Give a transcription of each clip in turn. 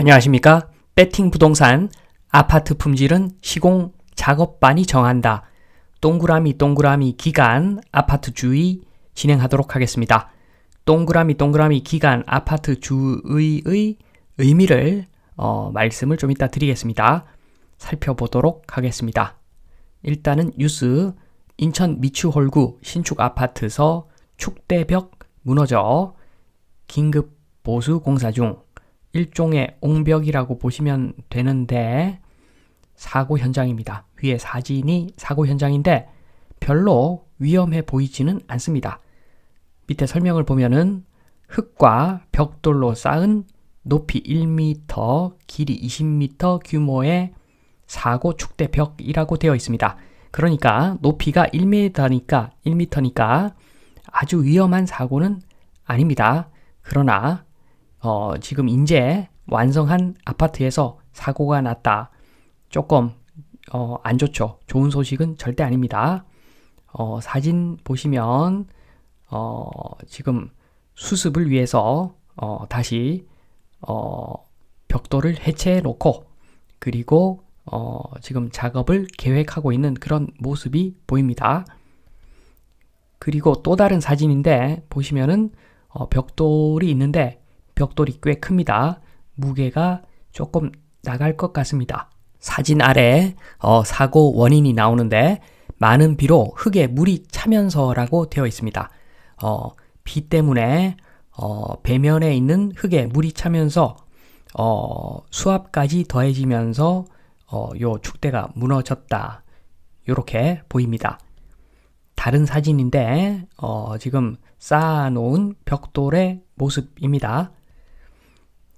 안녕하십니까? 배팅 부동산 아파트 품질은 시공 작업반이 정한다. 동그라미 동그라미 기간 아파트 주의 진행하도록 하겠습니다. 동그라미 동그라미 기간 아파트 주의의 의미를 어, 말씀을 좀 이따 드리겠습니다. 살펴보도록 하겠습니다. 일단은 뉴스 인천 미추홀구 신축 아파트서 축대벽 무너져 긴급 보수 공사 중 일종의 옹벽이라고 보시면 되는데 사고 현장입니다. 위에 사진이 사고 현장인데 별로 위험해 보이지는 않습니다. 밑에 설명을 보면은 흙과 벽돌로 쌓은 높이 1m, 길이 20m 규모의 사고 축대 벽이라고 되어 있습니다. 그러니까 높이가 1m니까 1m니까 아주 위험한 사고는 아닙니다. 그러나 어, 지금 이제 완성한 아파트에서 사고가 났다. 조금 어, 안 좋죠. 좋은 소식은 절대 아닙니다. 어, 사진 보시면 어, 지금 수습을 위해서 어, 다시 어, 벽돌을 해체해 놓고 그리고 어, 지금 작업을 계획하고 있는 그런 모습이 보입니다. 그리고 또 다른 사진인데 보시면은 어, 벽돌이 있는데 벽돌이 꽤 큽니다. 무게가 조금 나갈 것 같습니다. 사진 아래 어, 사고 원인이 나오는데 많은 비로 흙에 물이 차면서라고 되어 있습니다. 어, 비 때문에 어, 배면에 있는 흙에 물이 차면서 어, 수압까지 더해지면서 어, 요 축대가 무너졌다. 이렇게 보입니다. 다른 사진인데 어, 지금 쌓아놓은 벽돌의 모습입니다.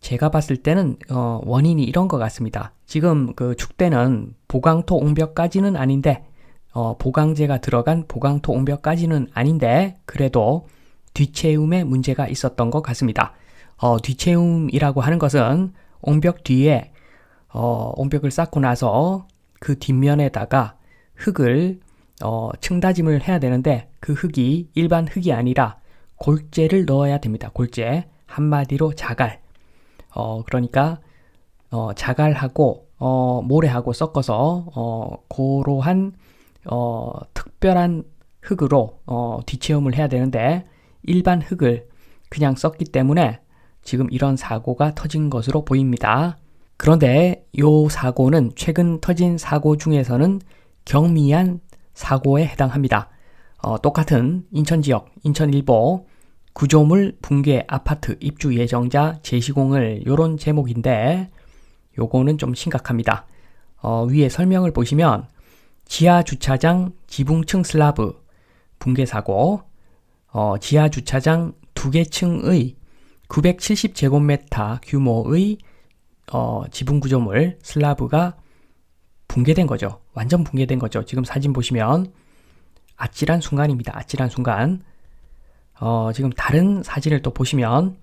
제가 봤을 때는 어, 원인이 이런 것 같습니다. 지금 그 축대는 보강토 옹벽까지는 아닌데 어, 보강재가 들어간 보강토 옹벽까지는 아닌데 그래도 뒤채움에 문제가 있었던 것 같습니다. 어, 뒤채움이라고 하는 것은 옹벽 뒤에 어, 옹벽을 쌓고 나서 그 뒷면에다가 흙을 어, 층다짐을 해야 되는데 그 흙이 일반 흙이 아니라 골재를 넣어야 됩니다. 골재 한마디로 자갈. 어, 그러니까 어, 자갈하고 어, 모래하고 섞어서 어, 고로한 어, 특별한 흙으로 어, 뒤체험을 해야 되는데 일반 흙을 그냥 썼기 때문에 지금 이런 사고가 터진 것으로 보입니다. 그런데 이 사고는 최근 터진 사고 중에서는 경미한 사고에 해당합니다. 어, 똑같은 인천 지역, 인천일보 구조물 붕괴 아파트 입주 예정자 재시공을 요런 제목인데 요거는 좀 심각합니다. 어, 위에 설명을 보시면 지하 주차장 지붕층 슬라브 붕괴 사고, 어, 지하 주차장 두 개 층의 970제곱미터 규모의 어, 지붕 구조물 슬라브가 붕괴된 거죠. 완전 붕괴된 거죠. 지금 사진 보시면 아찔한 순간입니다. 아찔한 순간. 어, 지금 다른 사진을 또 보시면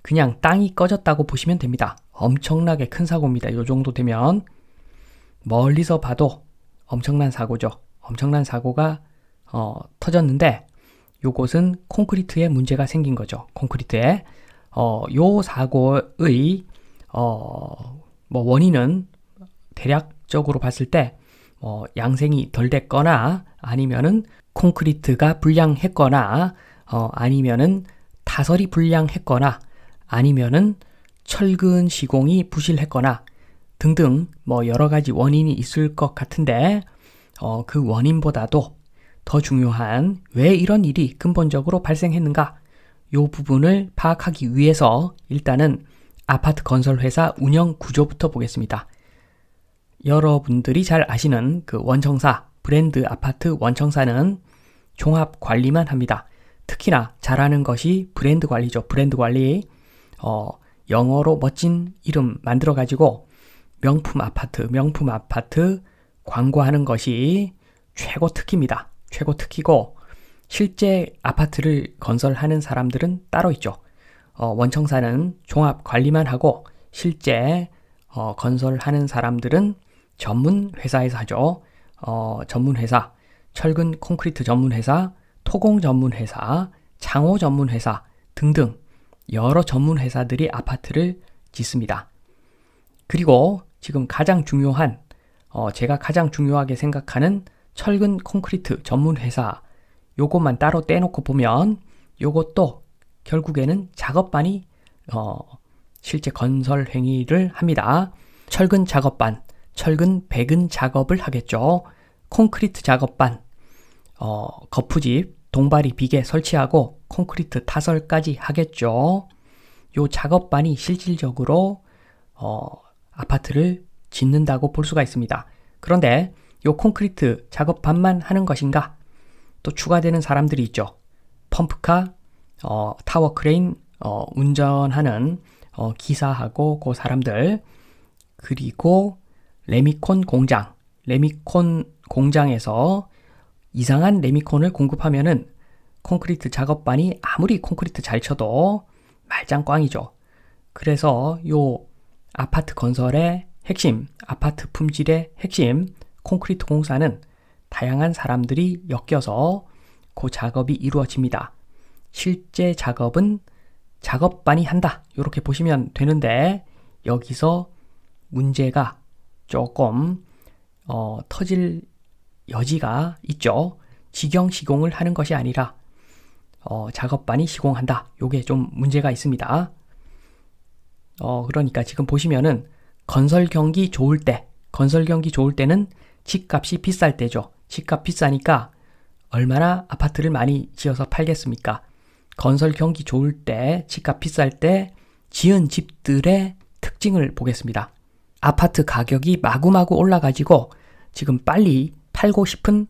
그냥 땅이 꺼졌다고 보시면 됩니다. 엄청나게 큰 사고입니다. 이 정도 되면 멀리서 봐도 엄청난 사고죠. 엄청난 사고가 어, 터졌는데 요것은 콘크리트에 문제가 생긴 거죠. 콘크리트에 어, 요 사고의 어, 뭐 원인은 대략적으로 봤을 때 어, 양생이 덜 됐거나 아니면은 콘크리트가 불량했거나 어, 아니면은 타설이 불량했거나 아니면은 철근 시공이 부실했거나 등등 뭐 여러 가지 원인이 있을 것 같은데 어, 그 원인보다도 더 중요한 왜 이런 일이 근본적으로 발생했는가 요 부분을 파악하기 위해서 일단은 아파트 건설 회사 운영 구조부터 보겠습니다. 여러분들이 잘 아시는 그 원청사 브랜드 아파트 원청사는 종합 관리만 합니다. 특히나 잘하는 것이 브랜드 관리죠. 브랜드 관리. 어, 영어로 멋진 이름 만들어 가지고 명품 아파트, 명품 아파트 광고하는 것이 최고 특기입니다. 최고 특기고 실제 아파트를 건설하는 사람들은 따로 있죠. 어, 원청사는 종합 관리만 하고 실제 어, 건설하는 사람들은 전문 회사에서 하죠. 어, 전문 회사, 철근 콘크리트 전문 회사, 토공 전문 회사, 창호 전문 회사 등등 여러 전문 회사들이 아파트를 짓습니다. 그리고 지금 가장 중요한 어, 제가 가장 중요하게 생각하는 철근 콘크리트 전문 회사 요것만 따로 떼놓고 보면 요것도 결국에는 작업반이 어, 실제 건설 행위를 합니다. 철근 작업반, 철근 배근 작업을 하겠죠. 콘크리트 작업반, 어, 거푸집, 동바리 비계 설치하고 콘크리트 타설까지 하겠죠. 요 작업반이 실질적으로 어, 아파트를 짓는다고 볼 수가 있습니다. 그런데 요 콘크리트 작업반만 하는 것인가? 또 추가되는 사람들이 있죠. 펌프카, 어, 타워 크레인 어, 운전하는 어, 기사하고 그 사람들 그리고 레미콘 공장, 레미콘 공장에서 이상한 레미콘을 공급하면은 콘크리트 작업반이 아무리 콘크리트 잘 쳐도 말짱꽝이죠. 그래서 요 아파트 건설의 핵심, 아파트 품질의 핵심, 콘크리트 공사는 다양한 사람들이 엮여서 그 작업이 이루어집니다. 실제 작업은 작업반이 한다. 이렇게 보시면 되는데 여기서 문제가 조금 어, 터질 여지가 있죠. 직영 시공을 하는 것이 아니라 어, 작업반이 시공한다. 요게 좀 문제가 있습니다. 어, 그러니까 지금 보시면은 건설 경기 좋을 때, 건설 경기 좋을 때는 집값이 비쌀 때죠. 집값 비싸니까 얼마나 아파트를 많이 지어서 팔겠습니까? 건설 경기 좋을 때, 집값 비쌀 때 지은 집들의 특징을 보겠습니다. 아파트 가격이 마구마구 올라가지고 지금 빨리 팔고 싶은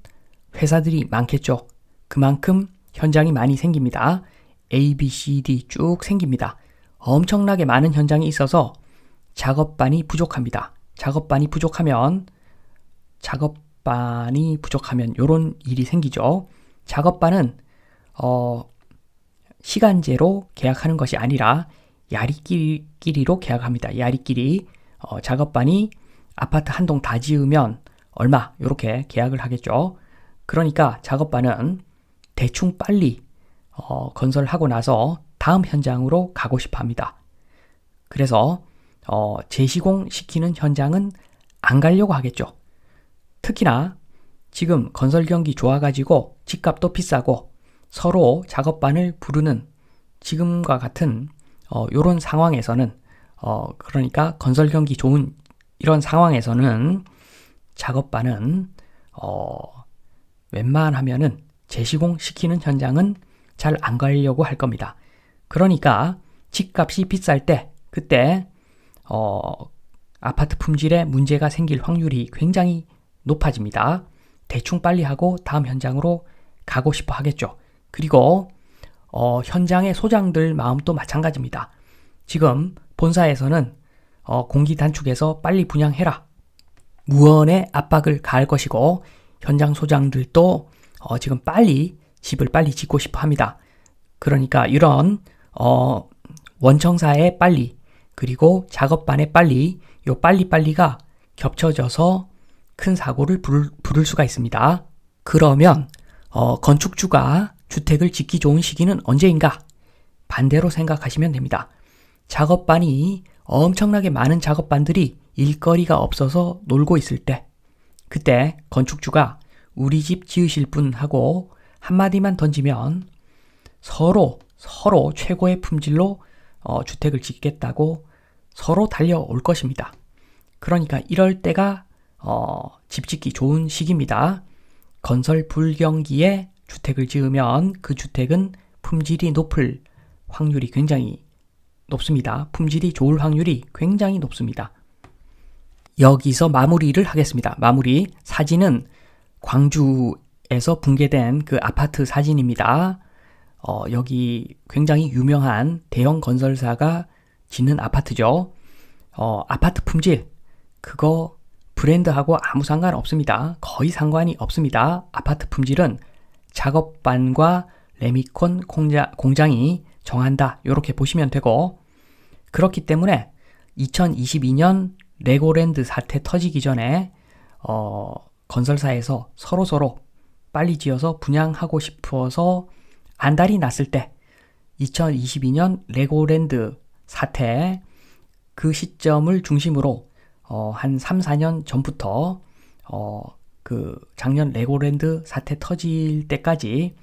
회사들이 많겠죠. 그만큼 현장이 많이 생깁니다. A, B, C, D 쭉 생깁니다. 엄청나게 많은 현장이 있어서 작업반이 부족합니다. 작업반이 부족하면 작업반이 부족하면 이런 일이 생기죠. 작업반은 어, 시간제로 계약하는 것이 아니라 야리끼리로 계약합니다. 야리끼리 어, 작업반이 아파트 한 동 다 지으면 얼마 이렇게 계약을 하겠죠. 그러니까 작업반은 대충 빨리 어, 건설하고 나서 다음 현장으로 가고 싶어 합니다. 그래서 어, 재시공 시키는 현장은 안 가려고 하겠죠. 특히나 지금 건설 경기 좋아가지고 집값도 비싸고 서로 작업반을 부르는 지금과 같은 어, 요런 상황에서는 어, 그러니까 건설 경기 좋은 이런 상황에서는 작업반은 어, 웬만하면은 재시공 시키는 현장은 잘 안 가려고 할 겁니다. 그러니까 집값이 비쌀 때 그때 어, 아파트 품질에 문제가 생길 확률이 굉장히 높아집니다. 대충 빨리 하고 다음 현장으로 가고 싶어 하겠죠. 그리고 어, 현장의 소장들 마음도 마찬가지입니다. 지금 본사에서는 어, 공기 단축해서 빨리 분양해라. 무언의 압박을 가할 것이고 현장 소장들도 어, 지금 빨리 집을 빨리 짓고 싶어 합니다. 그러니까 이런 어, 원청사의 빨리 그리고 작업반의 빨리 요 빨리빨리가 겹쳐져서 큰 사고를 부를, 부를 수가 있습니다. 그러면 어, 건축주가 주택을 짓기 좋은 시기는 언제인가? 반대로 생각하시면 됩니다. 작업반이 엄청나게 많은 작업반들이 일거리가 없어서 놀고 있을 때, 그때 건축주가 우리 집 지으실 분 하고 한마디만 던지면 서로, 서로 최고의 품질로 어, 주택을 짓겠다고 서로 달려올 것입니다. 그러니까 이럴 때가 어, 집 짓기 좋은 시기입니다. 건설 불경기에 주택을 지으면 그 주택은 품질이 높을 확률이 굉장히 높습니다. 품질이 좋을 확률이 굉장히 높습니다. 여기서 마무리를 하겠습니다. 마무리. 사진은 광주에서 붕괴된 그 아파트 사진입니다. 어, 여기 굉장히 유명한 대형 건설사가 짓는 아파트죠. 어, 아파트 품질. 그거 브랜드하고 아무 상관 없습니다. 거의 상관이 없습니다. 아파트 품질은 작업반과 레미콘 공자, 공장이 정한다. 이렇게 보시면 되고 그렇기 때문에 2022년 레고랜드 사태 터지기 전에 어, 건설사에서 서로 서로 빨리 지어서 분양하고 싶어서 안달이 났을 때 2022년 레고랜드 사태 그 시점을 중심으로 어, 한 3, 4년 전부터 어, 그 작년 레고랜드 사태 터질 때까지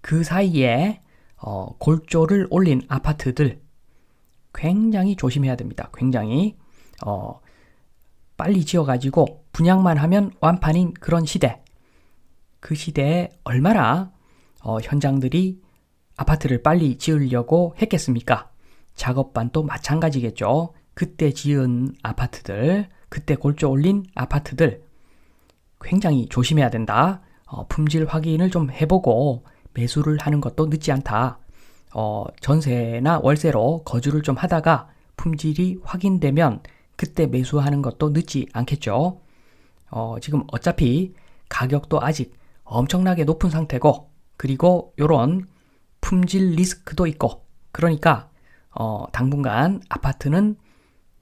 그 사이에 어, 골조를 올린 아파트들 굉장히 조심해야 됩니다. 굉장히 어, 빨리 지어가지고 분양만 하면 완판인 그런 시대. 그 시대에 얼마나 어, 현장들이 아파트를 빨리 지으려고 했겠습니까? 작업반도 마찬가지겠죠. 그때 지은 아파트들, 그때 골조 올린 아파트들 굉장히 조심해야 된다. 어, 품질 확인을 좀 해보고 매수를 하는 것도 늦지 않다. 어, 전세나 월세로 거주를 좀 하다가 품질이 확인되면 그때 매수하는 것도 늦지 않겠죠. 어, 지금 어차피 가격도 아직 엄청나게 높은 상태고 그리고 요런 품질 리스크도 있고 그러니까 어, 당분간 아파트는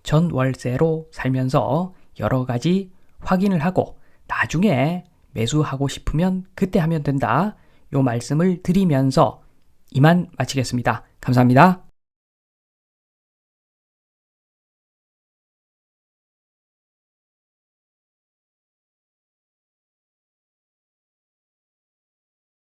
전월세로 살면서 여러 가지 확인을 하고 나중에 매수하고 싶으면 그때 하면 된다. 요 말씀을 드리면서 이만 마치겠습니다. 감사합니다.